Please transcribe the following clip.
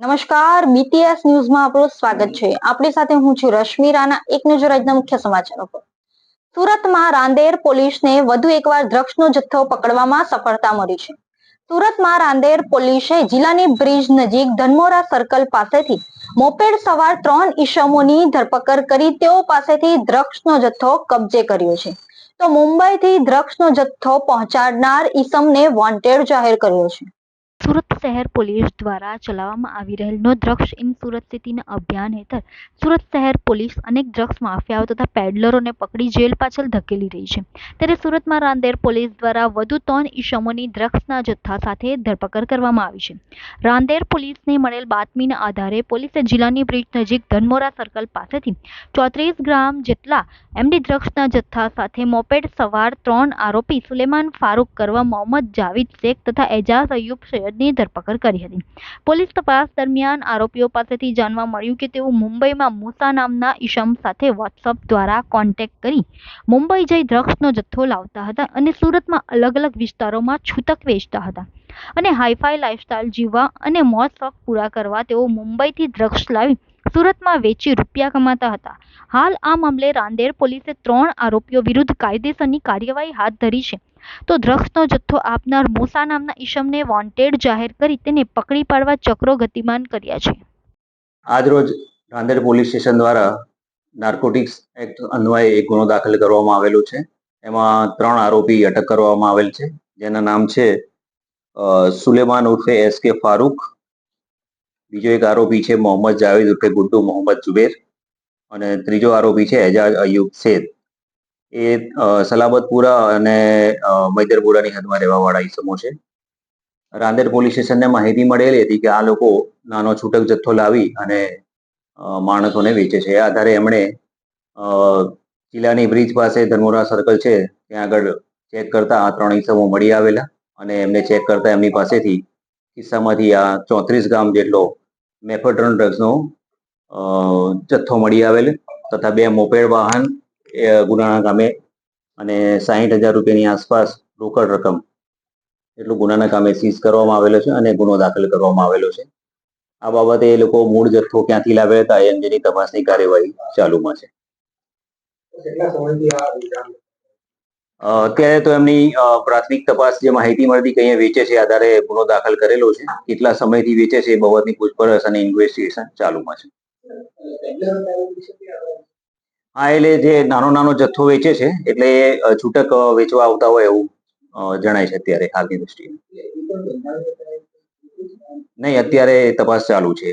નમસ્કાર બીટીએસ ન્યૂઝમાં આપણું સ્વાગત છે. આપણી સાથે હું છું રશ્મિ રાણા, એક નજર આજના મુખ્ય સમાચારો પર. સુરતમાં રાંદેર પોલીસને વધુ એકવાર ડ્રગ્સનો જથ્થો પકડવામાં સફળતા મળી છે. સુરતમાં રાંદેર પોલીસે જિલ્લાની બ્રિજ નજીક ધનમોરા સર્કલ પાસેથી મોપેડ સવાર ત્રણ ઈસમોની ધરપકડ કરી તેઓ પાસેથી ડ્રગ્સનો જથ્થો કબજે કર્યો છે. તો મુંબઈથી ડ્રગ્સનો જથ્થો પહોંચાડનાર ઈસમને વોન્ટેડ જાહેર કર્યો છે. સુરત શહેર પોલીસ દ્વારા ચલાવવામાં આવી રહેલ નો ડ્રગ્સ ઇન સુરત સિટીના અભિયાન હેઠળ સુરત શહેર પોલીસ અનેક ડ્રગ્સ માફિયાઓ તથા પેડલરોને પકડી જેલ પાછળ ધકેલી રહી છે. ત્યારે સુરતમાં રાંદેર પોલીસ દ્વારા વધુ ત્રણ ઈસમોની ડ્રગ્સના જથ્થા સાથે ધરપકડ કરવામાં આવી છે. રાંદેર પોલીસને મળેલ બાતમીના આધારે પોલીસે જિલ્લાની બ્રિજ નજીક ધનમોરા સર્કલ પાસેથી ચોત્રીસ ગ્રામ જેટલા એમડી ડ્રગ્સના જથ્થા સાથે મોપેડ સવાર ત્રણ આરોપી સુલેમાન ફારૂક કરવા મોહમ્મદ જાવીદ શેખ તથા એજાઝ અયુબ સૈયદની ધરપકડ કરી હતી. પોલીસ તપાસ દરમિયાન આરોપીઓ પાસેથી જાણવા મળ્યું કે તેઓ મુંબઈમાં મૂસા નામના ઈશમ સાથે વોટ્સઅપ દ્વારા કોન્ટેક્ટ કરી મુંબઈ જઈ ડ્રગ્સનો જથ્થો લાવતા હતા અને સુરતમાં અલગ અલગ વિસ્તારોમાં છૂતક વેચતા હતા. અને હાઈફાઈ લાઈફસ્ટાઈલ જીવવા અને મોજ શોખ પૂરા કરવા તેઓ મુંબઈથી ડ્રગ્સ લાવી સુરતમાં વેચી રૂપિયા કમાતા હતા. હાલ આ મામલે રાંદેર પોલીસે ત્રણ આરોપીઓ વિરુદ્ધ કાયદેસરની કાર્યવાહી હાથ ધરી છે. તો ડ્રગ્સનો જથ્થો આપનાર મૂસા નામના ઈશમને વોન્ટેડ જાહેર કરી તેને પકડી પાડવા ચક્રો ગતિમાન કર્યા છે. આજરોજ રાંદેર પોલીસ સ્ટેશન દ્વારા નાર્કોટિક્સ એક્ટ અન્વયે એક ગુનો દાખલ કરવામાં આવેલો છે. એમાં ત્રણ આરોપી અટક કરવામાં આવેલ છે. જેના નામ છે સુલેમાન ઉર્ફે એસ કે ફારૂક બીજો એક આરોપી છે મોહમ્મદ જાવેદ ઉર્ફે ગુડ્ડુ મોહમ્મદ જુબેર અને ત્રીજો આરોપી છે એજાજ અયુબ શેદ. એ સલામતપુરા અને મૈદરપુરાની હદમાં રહેવાવાળા ઈસમો છે. રાંદેર પોલીસ સ્ટેશનને માહિતી મળેલી હતી કે આ લોકો નાનો છૂટક જથ્થો લાવી અને માણસોને વેચે છે. એ આધારે એમણે જિલ્લાની બ્રિજ પાસે ધર્મોરા સર્કલ છે ત્યાં આગળ ચેક કરતા આ ત્રણ ઈસમો મળી આવેલા અને એમને ચેક કરતા એમની પાસેથી કિસ્સામાંથી આ ચોત્રીસ ગ્રામ જેટલો મેફેડ્રોન ડ્રગ્સનો જથ્થો મળી આવેલ તથા બે મોપેડ વાહન એ ગુનાના કામે અને સાહીઠ હજાર રૂપિયાની આસપાસ રોકડ રકમ એટલું ગુનાના કામે સીઝ કરવામાં આવેલો છે અને ગુનો દાખલ કરવામાં આવેલો છે. આ બાબતે એ લોકો મૂળ જથ્થો ક્યાંથી લાવ્યા હતા એ અંગેની તપાસની કાર્યવાહી ચાલુમાં છે. અત્યારે તો એમની પ્રાથમિક તપાસ જે માહિતી મળતી કે વેચે છે, આધારે ગુનો દાખલ કરેલો છે. કેટલા સમયથી વેચે છે એ પૂછપરછ અને ઇન્વેસ્ટિગેશન ચાલુમાં છે. હા, એટલે જે નાનો નાનો જથ્થો વેચે છે, એટલે એ છૂટક વેચવા આવતા હોય એવું જણાય છે અત્યારે હાલની દ્રષ્ટિએ. નહીં, અત્યારે તપાસ ચાલુ છે.